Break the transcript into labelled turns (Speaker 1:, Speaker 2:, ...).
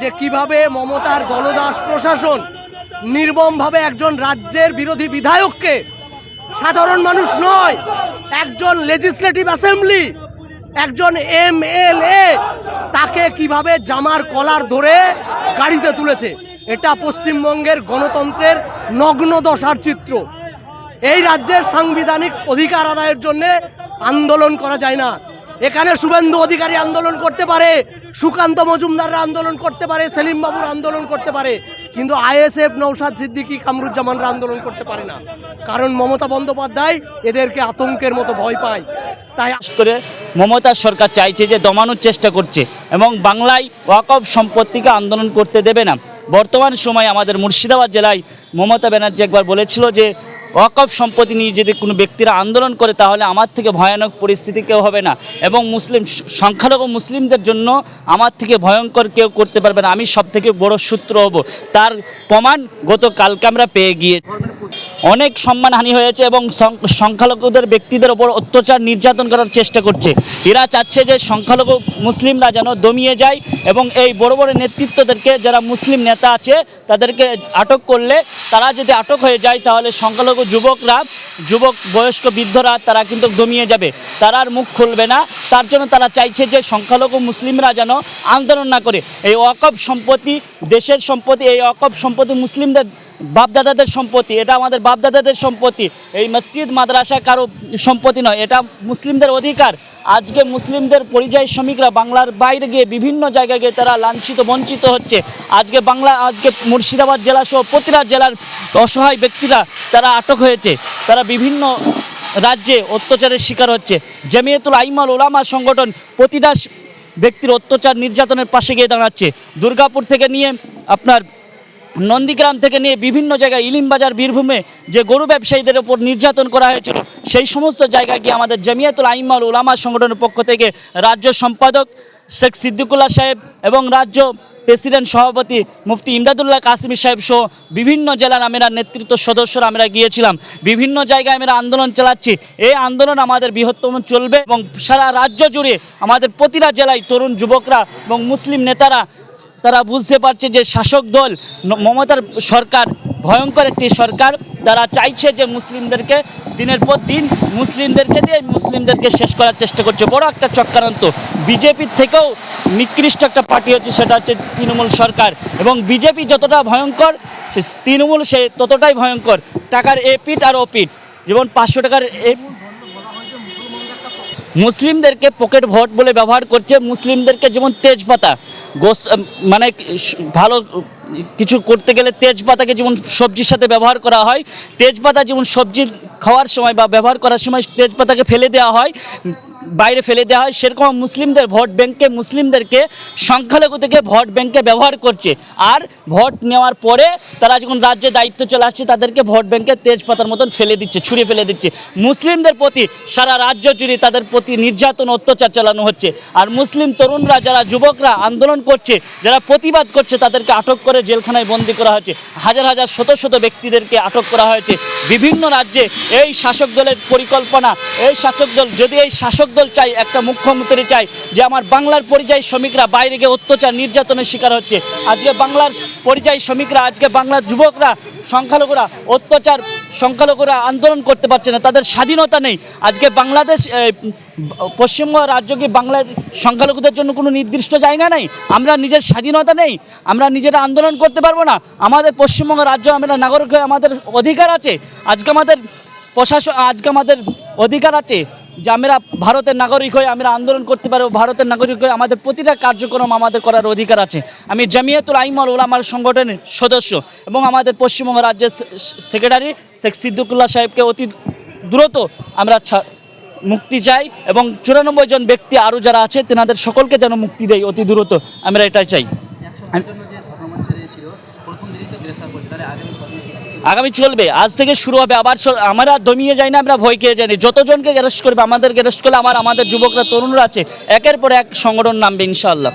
Speaker 1: যে কীভাবে মমতার দলদাস প্রশাসন নির্মমভাবে একজন রাজ্যের বিরোধী বিধায়ককে সাধারণ মানুষ নয়, একজন লেজিসলেটিভ অ্যাসেম্বলি একজন এম এল এ তাকে কীভাবে জামার কলার ধরে গাড়িতে তুলেছে, এটা পশ্চিমবঙ্গের গণতন্ত্রের নগ্ন দশার চিত্র। এই রাজ্যের সাংবিধানিক অধিকার আদায়ের জন্যে আন্দোলন করা যায় না। এখানে শুভেন্দু অধিকারী আন্দোলন করতে পারে, সুকান্ত মজুমদাররা আন্দোলন করতে পারে, সেলিম বাবুর আন্দোলন করতে পারে, কিন্তু আইএসএফ নৌসাদ সিদ্দিকি, কামরুজ্জামানরা আন্দোলন করতে পারে না। কারণ মমতা বন্দ্যোপাধ্যায় এদেরকে আতঙ্কের মতো ভয় পায়। তাই
Speaker 2: করে মমতা সরকার চাইছে যে দমানোর চেষ্টা করছে এবং বাংলায় ওয়াকফ সম্পত্তিকে আন্দোলন করতে দেবে না। বর্তমান সময় আমাদের মুর্শিদাবাদ জেলায় মমতা ব্যানার্জি একবার বলেছিল যে ওয়াকফ সম্পত্তি নিয়ে যদি কোনো ব্যক্তিরা আন্দোলন করে, তাহলে আমার থেকে ভয়ানক পরিস্থিতি কেউ হবে না। এবং মুসলিম সংখ্যালঘু মুসলিমদের জন্য আমার থেকে ভয়ঙ্কর কেউ করতে পারবে না। আমি সব থেকে বড় সূত্র হব। তার প্রমাণ গত কালকে আমরা পেয়ে গিয়ে অনেক সম্মানহানি হয়েছে এবং সংখ্যালঘুদের ব্যক্তিদের ওপর অত্যাচার নির্যাতন করার চেষ্টা করছে। এরা চাচ্ছে যে সংখ্যালঘু মুসলিমরা যেন দমিয়ে যায় এবং এই বড় বড় নেতৃত্বদেরকে যারা মুসলিম নেতা আছে, তাদেরকে আটক করলে তারা যদি আটক হয়ে যায়, তাহলে সংখ্যালঘু যুবকরা, যুবক বয়স্ক বৃদ্ধরা তারা কিন্তু দমিয়ে যাবে। তারা আর মুখ খুলবে না। তার জন্য তারা চাইছে যে সংখ্যালঘু মুসলিমরা যেন আন্দোলন না করে। এই ওয়াকফ সম্পত্তি, দেশের সম্পত্তি, এই ওয়াকফ সম্পত্তি মুসলিমদের বাপদাদাদের সম্পত্তি, এটা আমাদের বাপদাদাদের সম্পত্তি। এই মসজিদ, মাদ্রাসা কারও সম্পত্তি নয়, এটা মুসলিমদের অধিকার। আজকে মুসলিমদের পরিযায়ী শ্রমিকরা বাংলার বাইরে গিয়ে বিভিন্ন জায়গায় গিয়ে তারা লাঞ্ছিত, বঞ্চিত হচ্ছে। আজকে বাংলা, আজকে মুর্শিদাবাদ জেলা সহ প্রতিটা জেলার অসহায় ব্যক্তিরা তারা আটক হয়েছে। তারা বিভিন্ন রাজ্যে অত্যাচারের শিকার হচ্ছে। জামিয়াতুল আইমাল ওলামা সংগঠন প্রতিটা ব্যক্তির অত্যাচার নির্যাতনের পাশে গিয়ে দাঁড়াচ্ছে। দুর্গাপুর থেকে নিয়ে আপনার নন্দীগ্রাম থেকে নিয়ে বিভিন্ন জায়গায় ইলিমবাজার বীরভূমে যে গরু ব্যবসায়ীদের ওপর নির্যাতন করা হয়েছিল, সেই সমস্ত জায়গায় গিয়ে আমাদের জামিয়াতুল আইমাল ওলামা সংগঠনের পক্ষ থেকে রাজ্য সম্পাদক শেখ সিদ্দিকুল্লাহ সাহেব এবং রাজ্য প্রেসিডেন্ট সভাপতি মুফতি ইমদাদুল্লাহ কাসিমি সাহেব সহ বিভিন্ন জেলার আমরা নেতৃত্ব সদস্যরা আমরা গিয়েছিলাম। বিভিন্ন জায়গায় আমরা আন্দোলন চালাচ্ছি। এই আন্দোলন আমাদের বৃহত্তম চলবে এবং সারা রাজ্য জুড়ে আমাদের প্রতিটা জেলায় তরুণ যুবকরা এবং মুসলিম নেতারা তারা বুঝতে পারছে যে শাসক দল মমতার সরকার ভয়ঙ্কর একটি সরকার। তারা চাইছে যে মুসলিমদেরকে দিনের পর দিন মুসলিমদেরকে দিয়ে মুসলিমদেরকে শেষ করার চেষ্টা করছে। বড় একটা চক্রান্ত। বিজেপির থেকেও নিকৃষ্ট একটা পার্টি হচ্ছে সেটা হচ্ছে তৃণমূল সরকার। এবং বিজেপি যতটা ভয়ঙ্কর তৃণমূল সে ততটাই ভয়ঙ্কর। টাকার এ পিঠ আর ও পিঠ। যেমন পাঁচশো টাকার এ মুসলিমদেরকে পকেট ভোট বলে ব্যবহার করছে। মুসলিমদেরকে যেমন তেজপাতা। গোস মানে ভালো, কিছু করতে গেলে তেজপাতাকে যেমন সবজির সাথে ব্যবহার করা হয়, তেজপাতা যেমন সবজি খাওয়ার সময় বা ব্যবহার করার সময় তেজপাতাকে ফেলে দেওয়া হয় বাইরে ফেলে দেওয়া হয়। সেরকম মুসলিমদের ভোট ব্যাংকে, মুসলিমদেরকে সংখ্যালঘু থেকে ভোট ব্যাংকে ব্যবহার করছে। আর ভোট নেওয়ার পরে তারা যখন রাজ্যে দায়িত্ব চলে আসছে, তাদেরকে ভোট ব্যাংকে তেজপাতার মতন ফেলে দিচ্ছে, ছুঁড়ে ফেলে দিচ্ছে। মুসলিমদের প্রতি, সারা রাজ্য জুড়ে তাদের প্রতি নির্যাতন, অত্যাচার চালানো হচ্ছে। আর মুসলিম তরুণরা যারা, যুবকরা আন্দোলন করছে, যারা প্রতিবাদ করছে, তাদেরকে আটক করে জেলখানায় বন্দি করা হয়েছে। হাজার হাজার, শত শত ব্যক্তিদেরকে আটক করা হয়েছে। বিভিন্ন রাজ্যে এই শাসক দলের পরিকল্পনা, এই শাসক দল যদি এই শাসক দল চাই, একটা মুখ্যমন্ত্রী চাই, যে আমার বাংলার পরিযায়ী শ্রমিকরা বাইরে গিয়ে অত্যাচার, নির্যাতনের শিকার হচ্ছে। আজকে বাংলার পরিযায়ী শ্রমিকরা, আজকে বাংলার যুবকরা, সংখ্যালঘুরা অত্যাচার, সংখ্যালঘুরা আন্দোলন করতে পারছে না, তাদের স্বাধীনতা নেই। আজকে বাংলাদেশ পশ্চিমবঙ্গ রাজ্য কি বাংলার সংখ্যালঘুদের জন্য কোনো নির্দিষ্ট জায়গা নেই? আমরা নিজের স্বাধীনতা নেই, আমরা নিজেরা আন্দোলন করতে পারব না। আমাদের পশ্চিমবঙ্গ রাজ্য, আমরা নাগরিক হয়ে আমাদের অধিকার আছে। আজকে আমাদের প্রশাসন, আজকে আমাদের অধিকার আছে। যে আমরা ভারতের নাগরিক হয়ে আমরা আন্দোলন করতে পারব, ভারতের নাগরিক হয়ে আমাদের প্রতিটা কার্যক্রম আমাদের করার অধিকার আছে। আমি জামিয়াতুল আইমল ওলামার সংগঠনের সদস্য এবং আমাদের পশ্চিমবঙ্গ রাজ্যের সেক্রেটারি শেখ সিদ্দিকুল্লাহ সাহেবকে অতি দ্রুত আমরা মুক্তি চাই এবং চুরানব্বই জন ব্যক্তি আরও যারা আছে, তেনাদের সকলকে যেন মুক্তি দেয় অতি দ্রুত। আমরা এটাই চাই। আগামী চলবে, আজ থেকে শুরু হবে, আবার আমরা দমিয়ে যাই না, আমরা ভয় খেয়ে যাই না। যতজনকে গ্যারেস্ট করবে আমাদের গ্যারেস্ট করলে আমার, আমাদের যুবকরা, তরুণরা আছে, একের পর এক সংগঠন নামবে, ইনশাআল্লাহ।